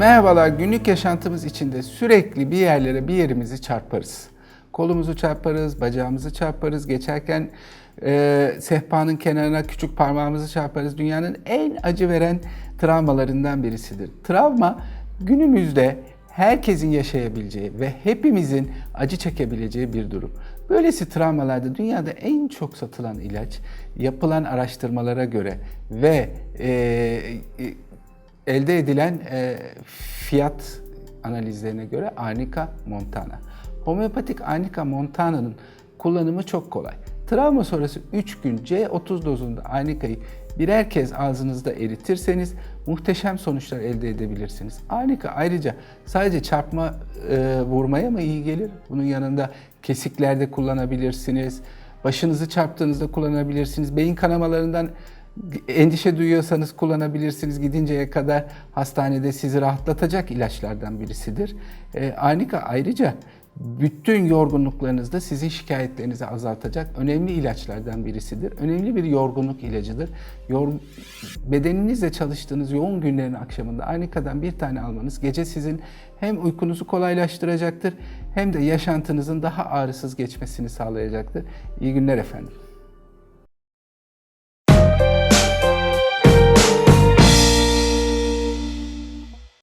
Merhabalar, günlük yaşantımız içinde sürekli bir yerlere bir yerimizi çarparız. Kolumuzu çarparız, bacağımızı çarparız, geçerken e, sehpanın kenarına küçük parmağımızı çarparız. Dünyanın en acı veren travmalarından birisidir. Travma günümüzde herkesin yaşayabileceği ve hepimizin acı çekebileceği bir durum. Böylesi travmalarda dünyada en çok satılan ilaç yapılan araştırmalara göre ve e, e, elde edilen e, fiyat analizlerine göre Arnica montana. Homeopatik Arnica montana'nın kullanımı çok kolay. Travma sonrası 3 gün C30 dozunda Arnica'yı birer kez ağzınızda eritirseniz muhteşem sonuçlar elde edebilirsiniz. Arnica ayrıca sadece çarpma e, vurmaya mı iyi gelir? Bunun yanında kesiklerde kullanabilirsiniz. Başınızı çarptığınızda kullanabilirsiniz. Beyin kanamalarından endişe duyuyorsanız kullanabilirsiniz. Gidinceye kadar hastanede sizi rahatlatacak ilaçlardan birisidir. E, Arnika ayrıca bütün yorgunluklarınızda sizin şikayetlerinizi azaltacak önemli ilaçlardan birisidir. Önemli bir yorgunluk ilacıdır. Yor, bedeninizle çalıştığınız yoğun günlerin akşamında Arnika'dan bir tane almanız gece sizin hem uykunuzu kolaylaştıracaktır hem de yaşantınızın daha ağrısız geçmesini sağlayacaktır. İyi günler efendim.